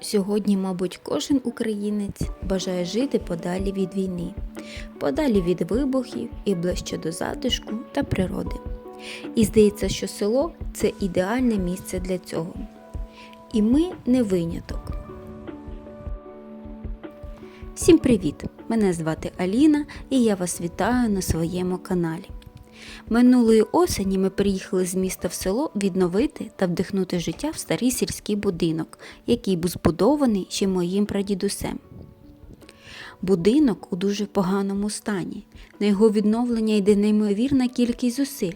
Сьогодні, мабуть, кожен українець бажає жити подалі від війни, подалі від вибухів і ближче до затишку та природи. І здається, що село це ідеальне місце для цього. І ми не виняток. Всім привіт! Мене звати Аліна і я вас вітаю на своєму каналі. Минулої осені ми приїхали з міста в село відновити та вдихнути життя в старий сільський будинок, який був збудований ще моїм прадідусем. Будинок у дуже поганому стані. На його відновлення йде неймовірна кількість зусиль.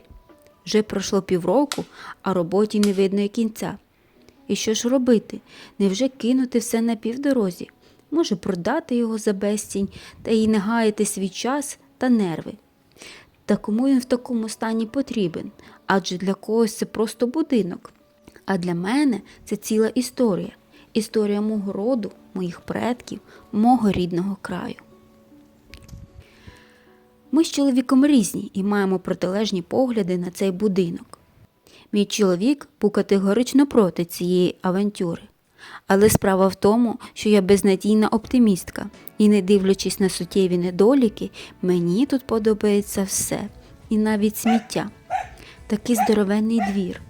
Вже пройшло півроку, а роботі не видно і кінця. І що ж робити? Невже кинути все на півдорозі? Може продати його за безцінь та й не гаяти свій час та нерви. Та кому він в такому стані потрібен? Адже для когось це просто будинок. А для мене це ціла історія. Історія мого роду, моїх предків, мого рідного краю. Ми з чоловіком різні і маємо протилежні погляди на цей будинок. Мій чоловік був категорично проти цієї авантюри. Але справа в тому, що я безнадійна оптимістка, і, не дивлячись на суттєві недоліки, мені тут подобається все, і навіть сміття. Такий здоровенний двір.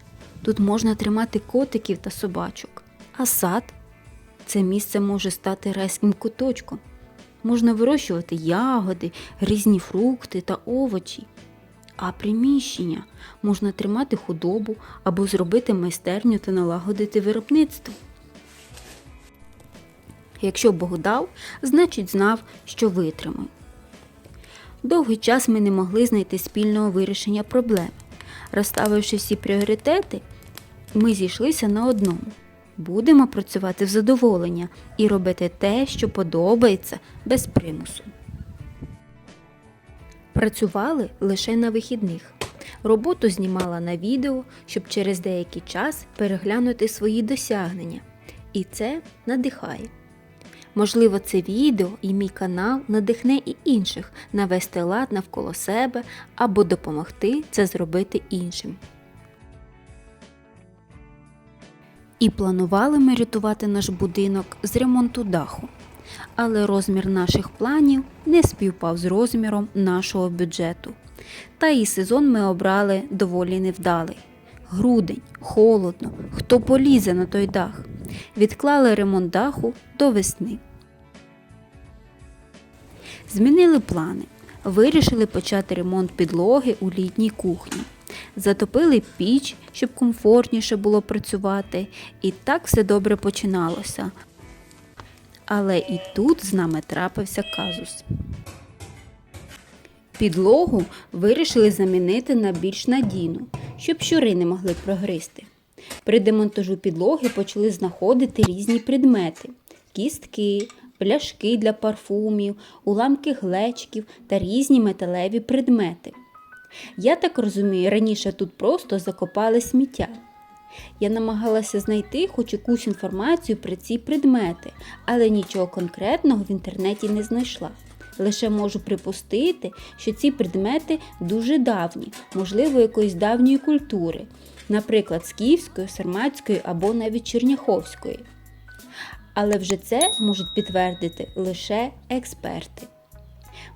Тут можна тримати котиків та собачок. А сад це місце може стати райським куточком. Можна вирощувати ягоди, різні фрукти та овочі. А приміщення можна тримати худобу або зробити майстерню та налагодити виробництво. Якщо Бог дав, значить знав, що витримаю. Довгий час ми не могли знайти спільного вирішення проблеми. Розставивши всі пріоритети, ми зійшлися на одному. Будемо працювати в задоволення і робити те, що подобається, без примусу. Працювали лише на вихідних. Роботу знімала на відео, щоб через деякий час переглянути свої досягнення. І це надихає. Можливо, це відео і мій канал надихне і інших навести лад навколо себе або допомогти це зробити іншим. І планували ми рятувати наш будинок з ремонту даху. Але розмір наших планів не співпав з розміром нашого бюджету. Та і сезон ми обрали доволі невдалий. Грудень, холодно, хто полізе на той дах. Відклали ремонт даху до весни. Змінили плани. Вирішили почати ремонт підлоги у літній кухні. Затопили піч, щоб комфортніше було працювати, і так все добре починалося. Але і тут з нами трапився казус. Підлогу вирішили замінити на більш надійну, щоб щури не могли прогризти. При демонтажу підлоги почали знаходити різні предмети: кістки, пляшки для парфумів, уламки глечків та різні металеві предмети. Я так розумію, раніше тут просто закопали сміття. Я намагалася знайти хоч якусь інформацію про ці предмети, але нічого конкретного в інтернеті не знайшла. Лише можу припустити, що ці предмети дуже давні, можливо, якоїсь давньої культури, наприклад, скіфської, сарматської або навіть черняховської. Але вже це можуть підтвердити лише експерти.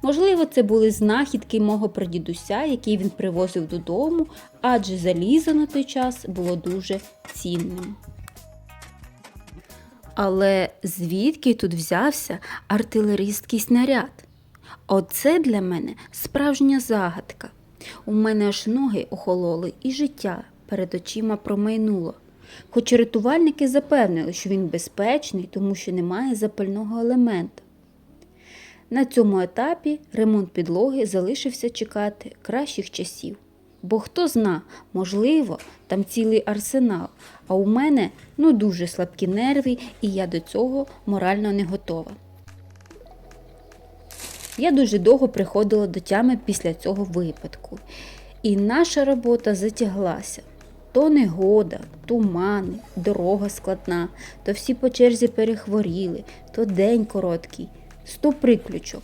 Можливо, це були знахідки мого прадідуся, які він привозив додому, адже залізо на той час було дуже цінним. Але звідки тут взявся артилерійський снаряд? Оце для мене справжня загадка. У мене аж ноги охололи і життя перед очима промайнуло. Хоч рятувальники запевнили, що він безпечний, тому що немає запального елемента. На цьому етапі ремонт підлоги залишився чекати кращих часів. Бо хто зна, можливо, там цілий арсенал, а у мене ну дуже слабкі нерви, і я до цього морально не готова. Я дуже довго приходила до тями після цього випадку, і наша робота затяглася. То негода, тумани, дорога складна, то всі по черзі перехворіли, то день короткий, сто приключок.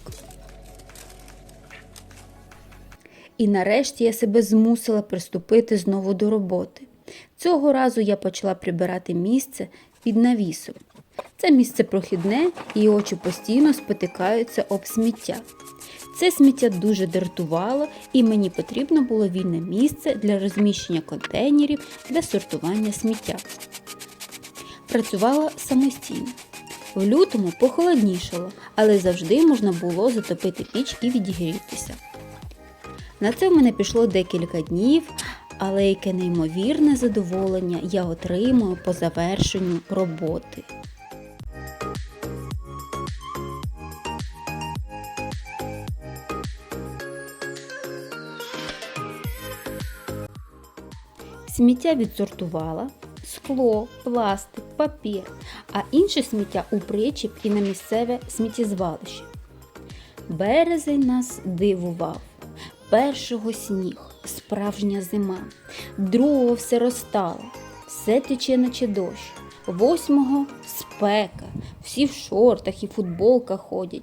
І нарешті я себе змусила приступити знову до роботи. Цього разу я почала прибирати місце під навісом. Це місце прохідне і очі постійно спотикаються об сміття. Це сміття дуже дратувало, і мені потрібно було вільне місце для розміщення контейнерів для сортування сміття. Працювала самостійно. В лютому похолоднішало, але завжди можна було затопити піч і відігрітися. На це в мене пішло декілька днів, але яке неймовірне задоволення я отримую по завершенню роботи. Сміття відсортувала, скло, пластик, папір, а інше сміття у причіп і на місцеве сміттєзвалище. Березень нас дивував. Першого сніг, справжня зима, другого все розтало, все тече, наче дощ, восьмого спека, всі в шортах і футболках ходять.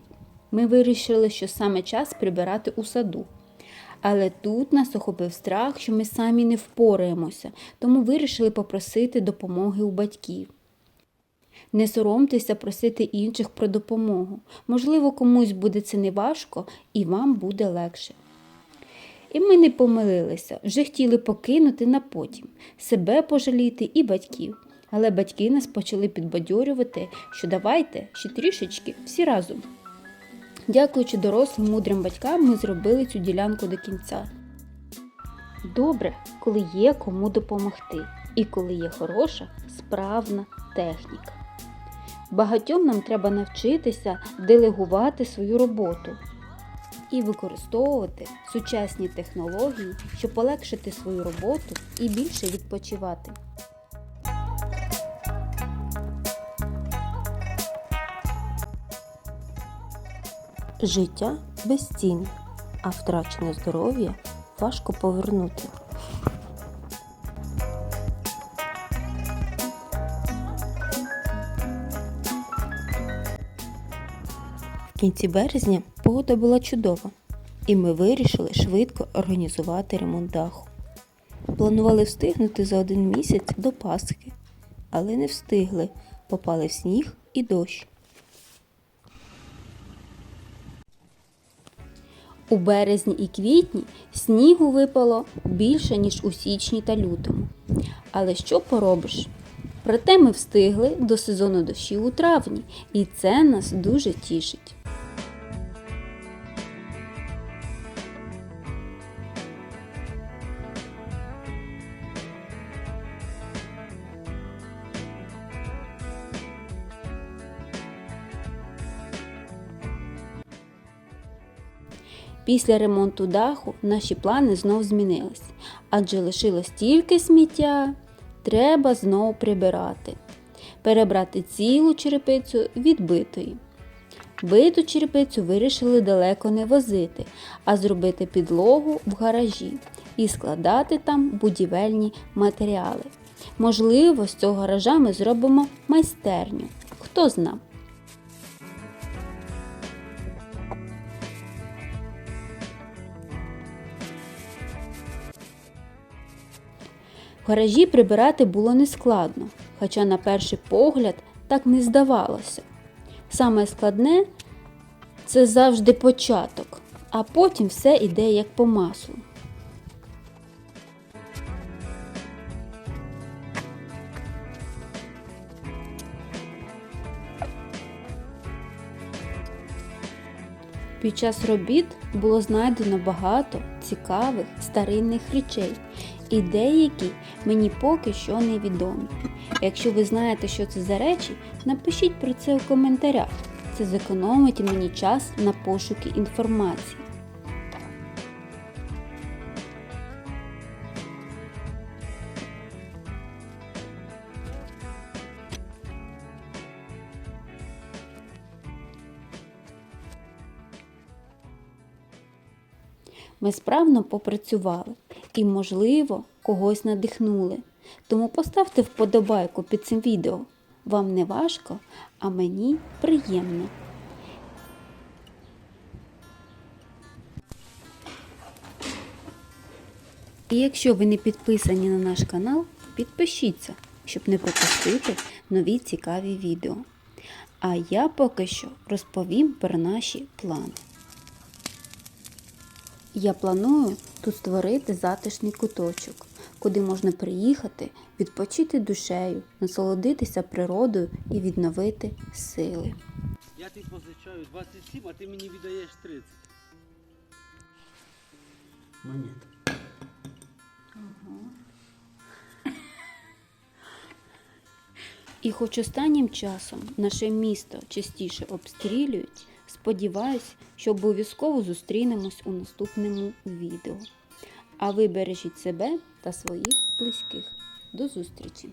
Ми вирішили, що саме час прибирати у саду. Але тут нас охопив страх, що ми самі не впораємося, тому вирішили попросити допомоги у батьків. Не соромтеся просити інших про допомогу. Можливо, комусь буде це не важко і вам буде легше. І ми не помилилися, вже хотіли покинути на потім, себе пожаліти і батьків. Але батьки нас почали підбадьорювати, що давайте ще трішечки всі разом. Дякуючи дорослим мудрим батькам, ми зробили цю ділянку до кінця. Добре, коли є кому допомогти, і коли є хороша, справна техніка. Багатьом нам треба навчитися делегувати свою роботу і використовувати сучасні технології, щоб полегшити свою роботу і більше відпочивати. Життя безцінне, а втрачене здоров'я важко повернути. В кінці березня погода була чудова, і ми вирішили швидко організувати ремонт даху. Планували встигнути за один місяць до Пасхи, але не встигли, попали в сніг і дощ. У березні і квітні снігу випало більше, ніж у січні та лютому. Але що поробиш? Проте ми встигли до сезону дощів у травні, і це нас дуже тішить. Після ремонту даху наші плани знов змінились, адже лишилось тільки сміття, треба знову прибирати, перебрати цілу черепицю від битої. Биту черепицю вирішили далеко не возити, а зробити підлогу в гаражі і складати там будівельні матеріали. Можливо, з цього гаража ми зробимо майстерню. Хто зна. Гаражі прибирати було нескладно, хоча на перший погляд так не здавалося. Саме складне це завжди початок, а потім все йде як по маслу. Під час робіт було знайдено багато цікавих старинних речей, і деякі мені поки що невідомі. Якщо ви знаєте, що це за речі, напишіть про це у коментарях. Це зекономить мені час на пошуки інформації. Ми справно попрацювали і, можливо, когось надихнули. Тому поставте вподобайку під цим відео. Вам не важко, а мені приємно. І якщо ви не підписані на наш канал, підпишіться, щоб не пропустити нові цікаві відео. А я поки що розповім про наші плани. Я планую тут створити затишний куточок, куди можна приїхати, відпочити душею, насолодитися природою і відновити сили. Я тобі позичаю 27, а ти мені віддаєш 30. Монет. І хоч останнім часом наше місто частіше обстрілюють, сподіваюсь, що обов'язково зустрінемось у наступному відео. А ви бережіть себе та своїх близьких. До зустрічі!